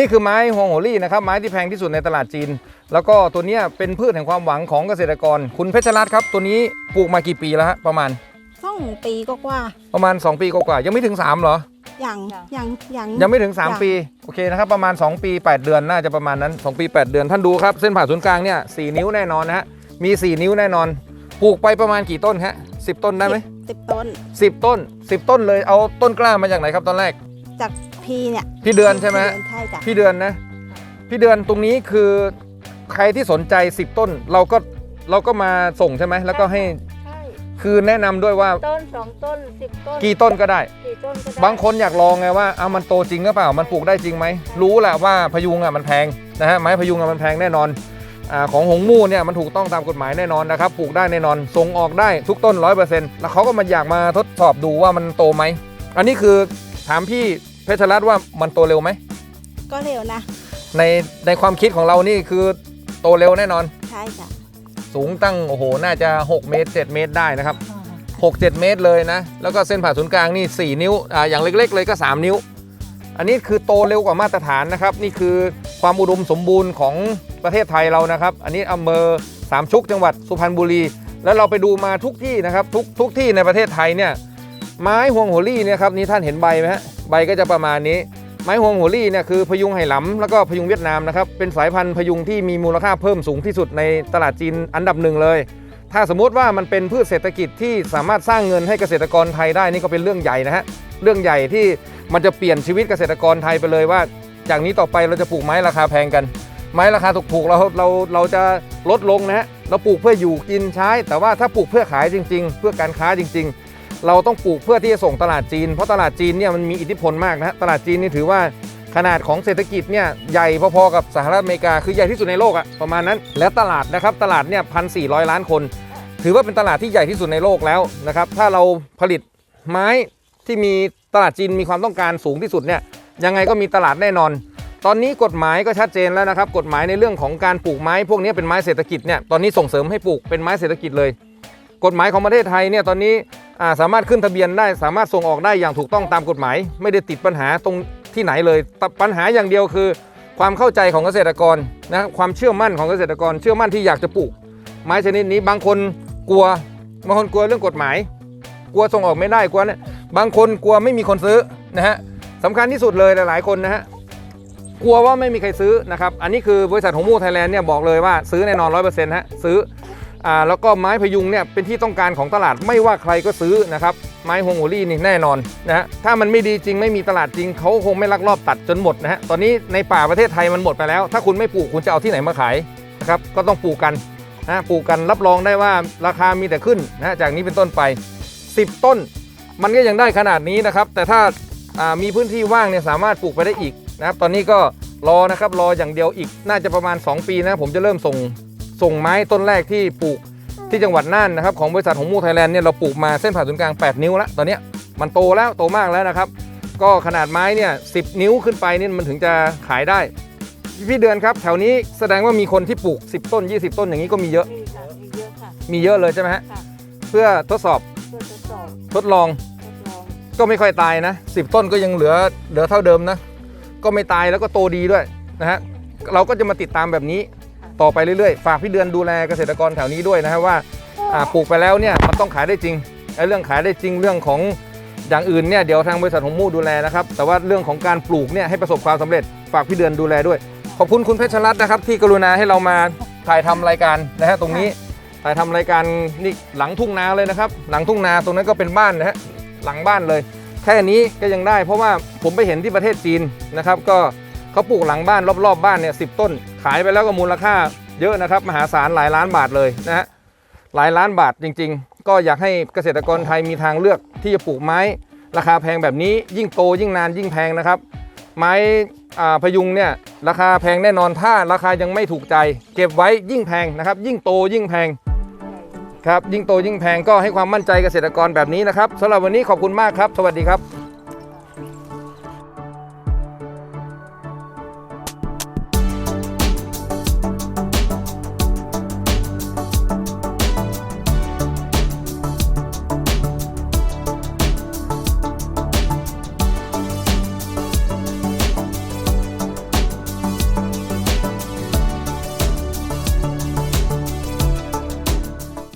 นี่คือไม้ฮวงโหรี่นะครับไม้ที่แพงที่สุดในตลาดจีน แล้วก็ตัวเนี้ยเป็นพืชแห่งความหวังของเกษตรกร คุณเพชรรัตน์ครับ ตัวนี้ปลูกมากี่ปีแล้วฮะประมาณสองปีก็กว่าประมาณ 2 ปีกว่าๆยังไม่ถึง 3 เหรออย่างอย่างอย่างยังไม่ถึงยัง3 ปี โอเคนะครับประมาณ 2 ปี 8 เดือนน่าจะประมาณนั้น 2 ปี 8 เดือนท่านดูครับ เส้นผ่าศูนย์กลางเนี่ยสนิ้วแน่นอนนะฮะมี 4 นิ้วแน่นอนปลูกไปประมาณกี่ต้นฮะสิต้นได้ไหมสิบต้นสิบต้น 10 ต้นเลยเอาต้นกล้ามาจากไหนครับตอนแรกจาก พี่เนี่ยพี่เดือนใช่ไหมฮะใช่จ้ะพี่เดือนนะ พี่เดือนตรงนี้คือใครที่สนใจ 10 ต้นเราก็เราก็มาส่งใช่ไหมแล้วก็ให้ใช่คือแนะนำด้วยว่าต้นสองต้นสิบต้นกี่ต้นก็ได้ กี่ต้นก็ได้บางคนอยากลองไงว่าเอามันโตจริงหรือเปล่า มันปลูกได้จริงไหม รู้แหละว่าพยุงอะมันแพงนะฮะไม้พยุงอะมันแพงแน่นอนอาของหงมู่เนี่ยมันถูกต้องตามกฎหมายแน่นอนนะครับปลูกได้แน่นอนส่งออกได้ทุกต้นร้อยเปอร์เซ็นต์แล้วเขาก็มาอยากมาทดสอบดูว่ามันโตไหม อันนี้คือถามพี่ เพชรรัตน์ว่ามันโตเร็วไหม ก็เร็วนะ ในในความคิดของเรานี่คือโตเร็วแน่นอน ใช่จ้ะสูงตั้งโอ้โหน่าจะ 6 เมตร 7 เมตรได้นะครับ 6 7 เมตรเลยนะ แล้วก็เส้นผ่าศูนย์กลางนี่ 4 นิ้วอ่าอย่างเล็กๆ เลยก็ 3 นิ้ว อันนี้คือโตเร็วกว่ามาตรฐานนะครับ นี่คือความอุดมสมบูรณ์ของประเทศไทยเรานะครับ อันนี้อำเภอสามชุกจังหวัดสุพรรณบุรี แล้วเราไปดูมาทุกที่นะครับทุกทุกที่ในประเทศไทยเนี่ย ไม้ฮวงโหรี่เนี่ยครับนี่ท่านเห็นใบไหมฮะใบก็จะประมาณนี้ ไม้ฮวงโหรี่เนี่ยคือพยุงไหหลำแล้วก็พยุงเวียดนามนะครับเป็นสายพันธุ์พยุงที่มีมูลค่าเพิ่มสูงที่สุดในตลาดจีนอันดับหนึ่งเลย ถ้าสมมติว่ามันเป็นพืชเศรษฐกิจที่สามารถสร้างเงินให้เกษตรกรไทยได้นี่ก็เป็นเรื่องใหญ่นะฮะเรื่องใหญ่ที่มันจะเปลี่ยนชีวิตเกษตรกรไทยไปเลยว่า จากนี้ต่อไปเราจะปลูกไม้ราคาแพงกัน ไม้ราคาถูกๆเราเราเราจะลดลงนะฮะเราปลูกเพื่ออยู่กินใช้ แต่ว่าถ้าปลูกเพื่อขายจริง ๆ เพื่อการค้าจริง ๆ เราต้องปลูกเพื่อที่จะส่งตลาดจีน เพราะตลาดจีนเนี่ยมันมีอิทธิพลมากนะตลาดจีนนี่ถือว่าขนาดของเศรษฐกิจเนี่ยใหญ่พอๆกับสหรัฐอเมริกาคือใหญ่ที่สุดในโลกอะประมาณนั้น และตลาดนะครับตลาดเนี่ยพันสี่ล้านคน ถือว่าเป็นตลาดที่ใหญ่ที่สุดในโลกแล้วนะครับถ้าเราผลิตไม้ที่มีตลาดจีนมีความต้องการสูงที่สุดเนี่ยยังไงก็มีตลาดแน่นอน ตอนนี้กฎหมายก็ชัดเจนแล้วนะครับกฎหมายในเรื่องของการปลูกไม้พวกนี้เป็นไม้เศรษฐกิจเนี่ยตอนนี้ส่งเสริมให้ปลูกเป็นไม้เศรษฐกิจเลย กฎหมายของประเทศไทยเนี่ยตอนนี้ สามารถขึ้นทะเบียนได้ สามารถส่งออกได้อย่างถูกต้องตามกฎหมาย ไม่ได้ติดปัญหาตรงที่ไหนเลยปัญหาอย่างเดียวคือ ความเข้าใจของเกษตรกรนะครับความเชื่อมั่นของเกษตรกร เชื่อมั่นที่อยากจะปลูก ไม้ชนิดนี้บางคนกลัวบางคนกลัวเรื่องกฎหมาย กลัวส่งออกไม่ได้กลัวเนี่ยบางคนกลัวไม่มีคนซื้อนะฮะสำคัญที่สุดเลยหลาย ๆคนนะฮะกลัวว่าไม่มีใครซื้อนะครับ อันนี้คือบริษัทของมูไทยแลนด์เนี่ยบอกเลยว่าซื้อแน่นอนร้อยเปอร์เซ็นต์ฮะซื้อ อ่าแล้วก็ไม้พยุงเนี่ยเป็นที่ต้องการของตลาดไม่ว่าใครก็ซื้อนะครับไม้ฮวงโอรี่นี่แน่นอนนะฮะถ้ามันไม่ดีจริงไม่มีตลาดจริงเขาคงไม่ลักลอบตัดจนหมดนะฮะตอนนี้ในป่าประเทศไทยมันหมดไปแล้ว ถ้าคุณไม่ปลูกคุณจะเอาที่ไหนมาขายนะครับก็ต้องปลูกกันนะปลูกกันรับรองได้ว่าราคามีแต่ขึ้นนะจากนี้เป็นต้นไป 10 ต้น มันก็ยังได้ขนาดนี้นะครับ แต่ถ้าอ่ามีพื้นที่ว่างเนี่ยสามารถปลูกไปได้อีกนะครับตอนนี้ก็รอนะครับรออย่างเดียวอีกน่าจะประมาณ 2 ปีนะผมจะเริ่มส่ง ส่งไม้ต้นแรกที่ปลูกที่จังหวัดน่านนะครับของบริษัทของมูไทยแลนด์เนี่ยเราปลูกมาเส้นผ่าศูนย์กลาง 8 นิ้วแล้วตอนเนี้ยมันโตแล้วโตมากแล้วนะครับ ก็ขนาดไม้เนี่ยสินิ้วขึ้นไปนี่มันถึงจะขายได้ พี่เดือนครับ แถวนี้แสดงว่ามีคนที่ปลูก 10 ต้น 20 ต้นอย่างนี้ก็มีเยอะ มีค่ะมีเยอะค่ะมีเยอะเลยใช่ไหมฮะค่ะเพื่อทดสอบเพื่อทดสอบทดลองทดลองก็ไม่ค่อยตายนะ10 ต้นก็ยังเหลือเหลือเท่าเดิมนะก็ไม่ตายแล้วก็โตดีด้วยนะฮะเราก็จะมาติดตามแบบนี้ ต่อไปเรื่อยๆ ฝากพี่เดือนดูแลเกษตรกรแถวนี้ด้วยนะฮะว่าอ่าปลูกไปแล้วเนี่ยมันต้องขายได้จริงไอ้เรื่องขายได้จริงเรื่องของอย่างอื่นเนี่ยเดี๋ยวทางบริษัทของมู่ดูแลนะครับแต่ว่าเรื่องของการปลูกเนี่ยให้ประสบความสำเร็จฝากพี่เดือนดูแลด้วย ขอบคุณคุณเพชรรัตน์นะครับ ที่กรุณาให้เรามาถ่ายทำรายการนะฮะตรงนี้ถ่ายทำรายการนี่หลังทุ่งนาเลยนะครับ หลังทุ่งนาตรงนั้นก็เป็นบ้านนะฮะหลังบ้านเลย แค่นี้ก็ยังได้ เพราะว่าผมไปเห็นที่ประเทศจีนนะครับก็ เขาปลูกหลังบ้านรอบๆบบ้านเนี่ยสิต้น ขายไปแล้วก็มูลค่าเยอะนะครับมหาศาลหลายล้านบาทเลยนะฮะหลายล้านบาทจริง ๆ ก็อยากให้เกษตรกรไทยมีทางเลือกที่จะปลูกไม้ ราคาแพงแบบนี้ยิ่งโตยิ่งนานยิ่งแพงนะครับ ไม้พยุงเนี่ยราคาแพงแน่นอนถ้าราคายังไม่ถูกใจ เก็บไว้ยิ่งแพงนะครับ ยิ่งโตยิ่งแพงครับยิ่งโตยิ่งแพงก็ให้ความมั่นใจเกษตรกรแบบนี้นะครับสำหรับวันนี้ขอบคุณมากครับ สวัสดีครับ